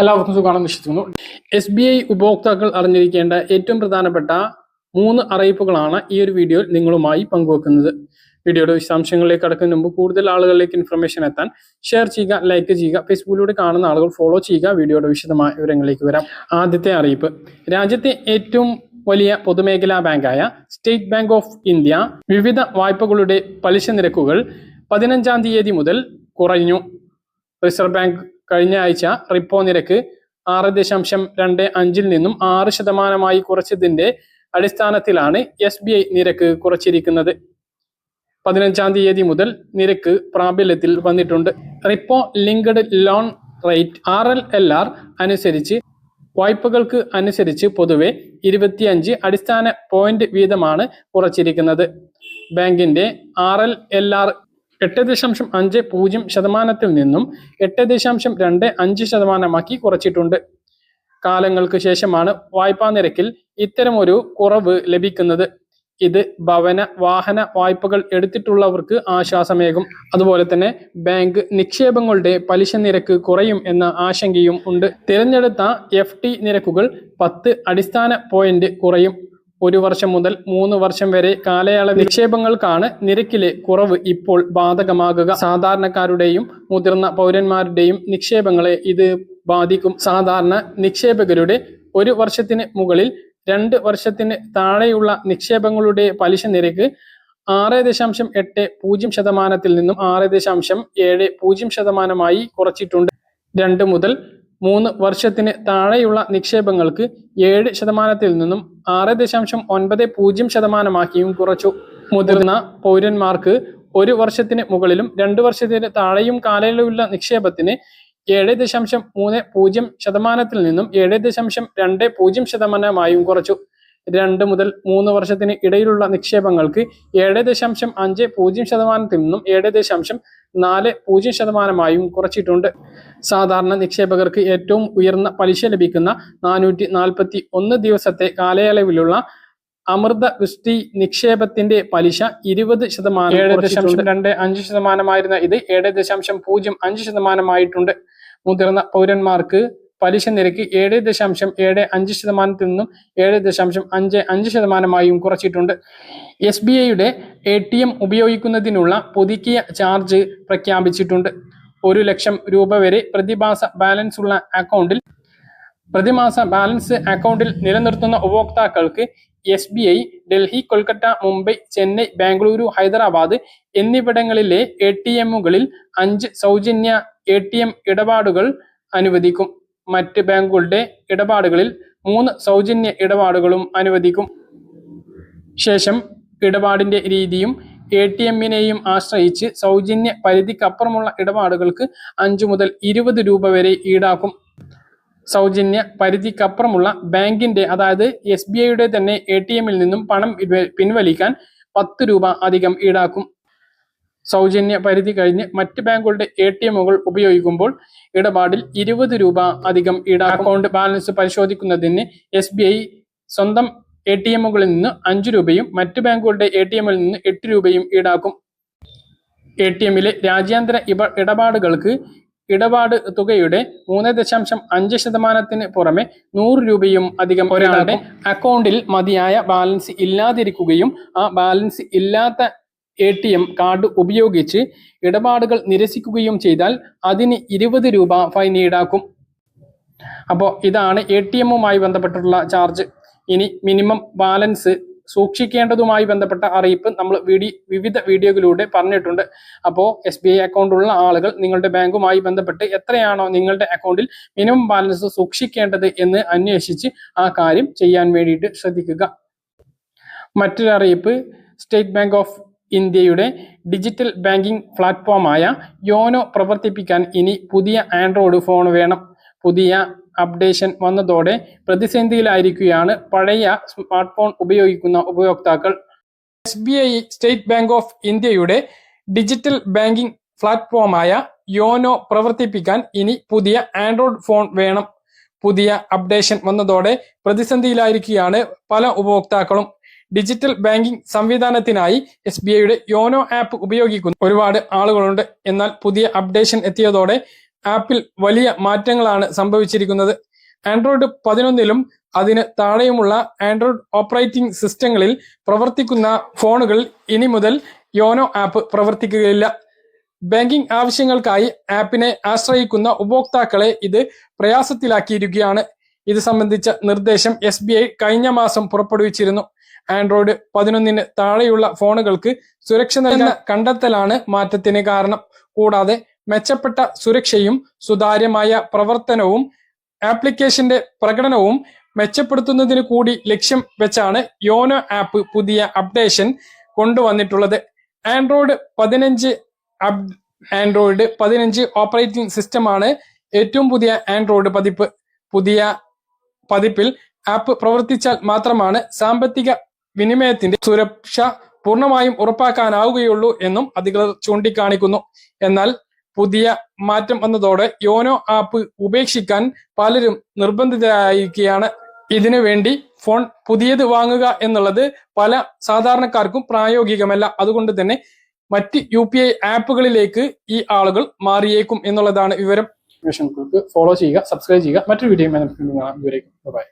എല്ലാവർക്കും സുഖമാണെന്ന് വിശ്വസിക്കുന്നു. എസ് ബി ഐ ഉപഭോക്താക്കൾ അറിഞ്ഞിരിക്കേണ്ട ഏറ്റവും പ്രധാനപ്പെട്ട മൂന്ന് അറിയിപ്പുകളാണ് ഈ ഒരു വീഡിയോയിൽ നിങ്ങളുമായി പങ്കുവെക്കുന്നത്. വീഡിയോയുടെ വിശദാംശങ്ങളിലേക്ക് കടക്കുന്നതിന് മുമ്പ് കൂടുതൽ ആളുകളിലേക്ക് ഇൻഫർമേഷൻ എത്താൻ ഷെയർ ചെയ്യുക ലൈക്ക് ചെയ്യുക ഫേസ്ബുക്കിലൂടെ കാണുന്ന ആളുകൾ ഫോളോ ചെയ്യുക. വീഡിയോയുടെ വിശദമായ വിവരങ്ങളിലേക്ക് വരാം. ആദ്യത്തെ അറിയിപ്പ്. രാജ്യത്തെ ഏറ്റവും വലിയ പൊതുമേഖലാ ബാങ്കായ സ്റ്റേറ്റ് ബാങ്ക് ഓഫ് ഇന്ത്യ വിവിധ വായ്പകളുടെ പലിശ നിരക്കുകൾ പതിനഞ്ചാം തീയതി മുതൽ കുറഞ്ഞു. റിസർവ് ബാങ്ക് കഴിഞ്ഞ ആഴ്ച റിപ്പോ നിരക്ക് ആറ് ദശാംശം രണ്ട് അഞ്ചിൽ നിന്നും ആറ് ശതമാനമായി കുറച്ചതിന്റെ അടിസ്ഥാനത്തിലാണ് എസ് ബി ഐ നിരക്ക് കുറച്ചിരിക്കുന്നത്. പതിനഞ്ചാം തീയതി മുതൽ നിരക്ക് പ്രാബല്യത്തിൽ വന്നിട്ടുണ്ട്. Repo linked loan rate R L L R അനുസരിച്ച് വായ്പകൾക്ക് അനുസരിച്ച് പൊതുവെ ഇരുപത്തിയഞ്ച് അടിസ്ഥാന പോയിന്റ് വീതമാണ് കുറച്ചിരിക്കുന്നത്. ബാങ്കിന്റെ ആർ എൽ എൽ ആർ എട്ട് ദശാംശം അഞ്ച് പൂജ്യം ശതമാനത്തിൽ നിന്നും എട്ട് ദശാംശം രണ്ട് അഞ്ച് ശതമാനമാക്കി കുറച്ചിട്ടുണ്ട്. കാലങ്ങൾക്ക് ശേഷമാണ് വായ്പാ നിരക്കിൽ ഇത്തരമൊരു കുറവ് ലഭിക്കുന്നത്. ഇത് ഭവന വാഹന വായ്പകൾ എടുത്തിട്ടുള്ളവർക്ക് ആശ്വാസമേകും. അതുപോലെ തന്നെ ബാങ്ക് നിക്ഷേപങ്ങളുടെ പലിശ നിരക്ക് കുറയും എന്ന ആശങ്കയും ഉണ്ട്. തിരഞ്ഞെടുത്ത എഫ് നിരക്കുകൾ പത്ത് അടിസ്ഥാന പോയിന്റ് കുറയും. ഒരു വർഷം മുതൽ മൂന്ന് വർഷം വരെ കാലയളവ് നിക്ഷേപങ്ങൾക്കാണ് നിരക്കിലെ കുറവ് ഇപ്പോൾ ബാധകമാകുക. സാധാരണക്കാരുടെയും മുതിർന്ന പൗരന്മാരുടെയും നിക്ഷേപങ്ങളെ ഇത് ബാധിക്കും. സാധാരണ നിക്ഷേപകരുടെ ഒരു വർഷത്തിന് മുകളിൽ രണ്ട് വർഷത്തിന് താഴെയുള്ള നിക്ഷേപങ്ങളുടെ പലിശ നിരക്ക് ആറ് ദശാംശം എട്ട് പൂജ്യം ശതമാനത്തിൽ നിന്നും ആറ് ദശാംശം ഏഴ് പൂജ്യം ശതമാനമായി കുറച്ചിട്ടുണ്ട്. രണ്ട് മുതൽ മൂന്ന് വർഷത്തിന് താഴെയുള്ള നിക്ഷേപങ്ങൾക്ക് ഏഴ് ശതമാനത്തിൽ നിന്നും ആറ് ദശാംശം ഒൻപത് പൂജ്യം ശതമാനമാക്കിയും കുറച്ചു. മുതിർന്ന പൗരന്മാർക്ക് ഒരു വർഷത്തിന് മുകളിലും രണ്ട് വർഷത്തിന് താഴെയും കാലയളവിലുള്ള നിക്ഷേപത്തിന് ഏഴ് ദശാംശം മൂന്ന് പൂജ്യം ശതമാനത്തിൽ നിന്നും ഏഴ് ദശാംശം രണ്ട് പൂജ്യം ശതമാനമായും കുറച്ചു. രണ്ട് മുതൽ മൂന്ന് വർഷത്തിന് ഇടയിലുള്ള നിക്ഷേപങ്ങൾക്ക് ഏഴ് ദശാംശം അഞ്ച് പൂജ്യം ശതമാനത്തിൽ നിന്നും ഏഴ് ദശാംശം നാല് പൂജ്യം ശതമാനമായും കുറച്ചിട്ടുണ്ട്. സാധാരണ നിക്ഷേപകർക്ക് ഏറ്റവും ഉയർന്ന പലിശ ലഭിക്കുന്ന നാനൂറ്റി നാൽപ്പത്തി ഒന്ന് ദിവസത്തെ കാലയളവിലുള്ള അമൃത വൃഷ്ടി നിക്ഷേപത്തിന്റെ പലിശ ഇരുപത് ശതമാനം ഏഴ് ദശാംശം രണ്ട് അഞ്ച് ശതമാനമായിരുന്ന ഇത് ഏഴ് ദശാംശം പൂജ്യം അഞ്ച് ശതമാനമായിട്ടുണ്ട്. മുതിർന്ന പൗരന്മാർക്ക് പലിശ നിരക്ക് ഏഴ് ദശാംശം ഏഴ് അഞ്ച് ശതമാനത്തിൽ നിന്നും ഏഴ് ദശാംശം അഞ്ച് അഞ്ച് ശതമാനമായും കുറച്ചിട്ടുണ്ട്. എസ് ബി ഐയുടെ എ ടി എം ഉപയോഗിക്കുന്നതിനുള്ള പുതുക്കിയ ചാർജ് പ്രഖ്യാപിച്ചിട്ടുണ്ട്. ഒരു ലക്ഷം രൂപ വരെ പ്രതിമാസ ബാലൻസ് ഉള്ള അക്കൗണ്ടിൽ പ്രതിമാസ ബാലൻസ് അക്കൗണ്ടിൽ നിലനിർത്തുന്ന ഉപഭോക്താക്കൾക്ക് S B I Delhi Kolkata Mumbai Chennai Bengaluru Hyderabad എന്നിവിടങ്ങളിലെ എ ടി എമ്മുകളിൽ അഞ്ച് സൗജന്യ എ ടി എം ഇടപാടുകൾ അനുവദിക്കും. മറ്റ് ബാങ്കുകളുടെ ഇടപാടുകളിൽ മൂന്ന് സൗജന്യ ഇടപാടുകളും അനുവദിക്കും. ശേഷം ഇടപാടിന്റെ രീതിയും എ ടി എമ്മിനെയും ആശ്രയിച്ച് സൗജന്യ പരിധിക്കപ്പുറമുള്ള ഇടപാടുകൾക്ക് അഞ്ചു മുതൽ ഇരുപത് രൂപ വരെ ഈടാക്കും. സൗജന്യ പരിധിക്കപ്പുറമുള്ള ബാങ്കിന്റെ അതായത് എസ് ബി ഐയുടെ തന്നെ എ ടി എമ്മിൽ നിന്നും പണം പിൻവലിക്കാൻ പത്ത് രൂപ അധികം ഈടാക്കും. സൗജന്യ പരിധി കഴിഞ്ഞ് മറ്റ് ബാങ്കുകളുടെ എ ടി എമ്മുകൾ ഉപയോഗിക്കുമ്പോൾ ഇടപാടിൽ ഇരുപത് രൂപ അധികം ഈടാക്കും. അക്കൗണ്ട് ബാലൻസ് പരിശോധിക്കുന്നതിന് എസ് ബി ഐ സ്വന്തം എ ടി എമ്മുകളിൽ നിന്ന് അഞ്ച് രൂപയും മറ്റ് ബാങ്കുകളുടെ എ ടി എമ്മിൽ നിന്ന് എട്ട് രൂപയും ഈടാക്കും. എ ടി എമ്മിലെ രാജ്യാന്തര ഇപ ഇടപാടുകൾക്ക് ഇടപാട് തുകയുടെ മൂന്ന് ദശാംശം അഞ്ച് ശതമാനത്തിന് പുറമെ നൂറ് രൂപയും അധികം ഒരാളുടെ അക്കൗണ്ടിൽ മതിയായ ബാലൻസ് ഇല്ലാതിരിക്കുകയും ആ ബാലൻസ് ഇല്ലാത്ത എ ടി എം കാർഡ് ഉപയോഗിച്ച് ഇടപാടുകൾ നിരസിക്കുകയും ചെയ്താൽ അതിന് ഇരുപത് രൂപ ഫൈൻ ഈടാക്കും. അപ്പോൾ ഇതാണ് എ ടി എമ്മുമായി ബന്ധപ്പെട്ടിട്ടുള്ള ചാർജ് ഇനി മിനിമം ബാലൻസ് സൂക്ഷിക്കേണ്ടതുമായി ബന്ധപ്പെട്ട അറിയിപ്പ് നമ്മൾ വീഡി വിവിധ വീഡിയോകളിലൂടെ പറഞ്ഞിട്ടുണ്ട്. അപ്പോൾ എസ് ബി ഐ അക്കൗണ്ടുള്ള ആളുകൾ നിങ്ങളുടെ ബാങ്കുമായി ബന്ധപ്പെട്ട് എത്രയാണോ നിങ്ങളുടെ അക്കൗണ്ടിൽ മിനിമം ബാലൻസ് സൂക്ഷിക്കേണ്ടത് എന്ന് അന്വേഷിച്ച് ആ കാര്യം ചെയ്യാൻ വേണ്ടിയിട്ട് ശ്രദ്ധിക്കുക. മറ്റൊരു അറിയിപ്പ് സ്റ്റേറ്റ് ബാങ്ക് ഓഫ് ഇന്ത്യയുടെ ഡിജിറ്റൽ ബാങ്കിംഗ് പ്ലാറ്റ്ഫോമായ യോനോ പ്രവർത്തിപ്പിക്കാൻ ഇനി പുതിയ ആൻഡ്രോയിഡ് ഫോൺ വേണം. പുതിയ അപ്ഡേഷൻ വന്നതോടെ പ്രതിസന്ധിയിലായിരിക്കുകയാണ് പഴയ സ്മാർട്ട് ഫോൺ ഉപയോഗിക്കുന്ന ഉപയോക്താക്കൾ. S B I State Bank of ഇന്ത്യയുടെ ഡിജിറ്റൽ ബാങ്കിംഗ് പ്ലാറ്റ്ഫോമായ യോനോ പ്രവർത്തിപ്പിക്കാൻ ഇനി പുതിയ ആൻഡ്രോയിഡ് ഫോൺ വേണം. പുതിയ അപ്ഡേഷൻ വന്നതോടെ പ്രതിസന്ധിയിലായിരിക്കുകയാണ് പല ഉപഭോക്താക്കളും ഡിജിറ്റൽ ബാങ്കിംഗ് സംവിധാനത്തിനായി എസ് ബി ഐയുടെ യോനോ ആപ്പ് ഉപയോഗിക്കുന്ന. ഒരുപാട് ആളുകളുണ്ട്. എന്നാൽ പുതിയ അപ്ഡേഷൻ എത്തിയതോടെ ആപ്പിൽ വലിയ മാറ്റങ്ങളാണ് സംഭവിച്ചിരിക്കുന്നത്. ആൻഡ്രോയിഡ് പതിനൊന്നിലും അതിന് താഴെയുമുള്ള ആൻഡ്രോയിഡ് ഓപ്പറേറ്റിംഗ് സിസ്റ്റങ്ങളിൽ പ്രവർത്തിക്കുന്ന ഫോണുകൾ ഇനി മുതൽ യോനോ ആപ്പ് പ്രവർത്തിക്കുകയില്ല. ബാങ്കിംഗ് ആവശ്യങ്ങൾക്കായി ആപ്പിനെ ആശ്രയിക്കുന്ന ഉപഭോക്താക്കളെ ഇത് പ്രയാസത്തിലാക്കിയിരിക്കുകയാണ്. ഇത് സംബന്ധിച്ച നിർദ്ദേശം എസ് കഴിഞ്ഞ മാസം പുറപ്പെടുവിച്ചിരുന്നു. ആൻഡ്രോയിഡ് പതിനൊന്നിന് താഴെയുള്ള ഫോണുകൾക്ക് സുരക്ഷ നൽകുന്ന കണ്ടെത്തലാണ് മാറ്റത്തിന് കാരണം. കൂടാതെ മെച്ചപ്പെട്ട സുരക്ഷയും സുതാര്യമായ പ്രവർത്തനവും ആപ്ലിക്കേഷന്റെ പ്രകടനവും മെച്ചപ്പെടുത്തുന്നതിന് കൂടി ലക്ഷ്യം വെച്ചാണ് യോനോ ആപ്പ് പുതിയ അപ്ഡേഷൻ കൊണ്ടുവന്നിട്ടുള്ളത്. ആൻഡ്രോയിഡ് പതിനഞ്ച് ആൻഡ്രോയിഡ് പതിനഞ്ച് ഓപ്പറേറ്റിംഗ് സിസ്റ്റമാണ് ഏറ്റവും പുതിയ ആൻഡ്രോയിഡ് പതിപ്പ്. പുതിയ പതിപ്പിൽ ആപ്പ് പ്രവർത്തിച്ചാൽ മാത്രമാണ് സാമ്പത്തിക വിനിമയത്തിന്റെ സുരക്ഷ പൂർണമായും ഉറപ്പാക്കാനാവുകയുള്ളൂ എന്നും അധികൃതർ ചൂണ്ടിക്കാണിക്കുന്നു. എന്നാൽ പുതിയ മാറ്റം വന്നതോടെ യോനോ ആപ്പ് ഉപേക്ഷിക്കാൻ പലരും നിർബന്ധിതരായിരിക്കുകയാണ്. ഇതിനു വേണ്ടി ഫോൺ പുതിയത് വാങ്ങുക എന്നുള്ളത് പല സാധാരണക്കാർക്കും പ്രായോഗികമല്ല. അതുകൊണ്ട് തന്നെ മറ്റ് യു പി ഐ ആപ്പുകളിലേക്ക് ഈ ആളുകൾ മാറിയേക്കും എന്നുള്ളതാണ് വിവരം. ഫോളോ ചെയ്യുക സബ്സ്ക്രൈബ് ചെയ്യുക. മറ്റൊരു വീഡിയോ ഇവരേക്കും ബൈ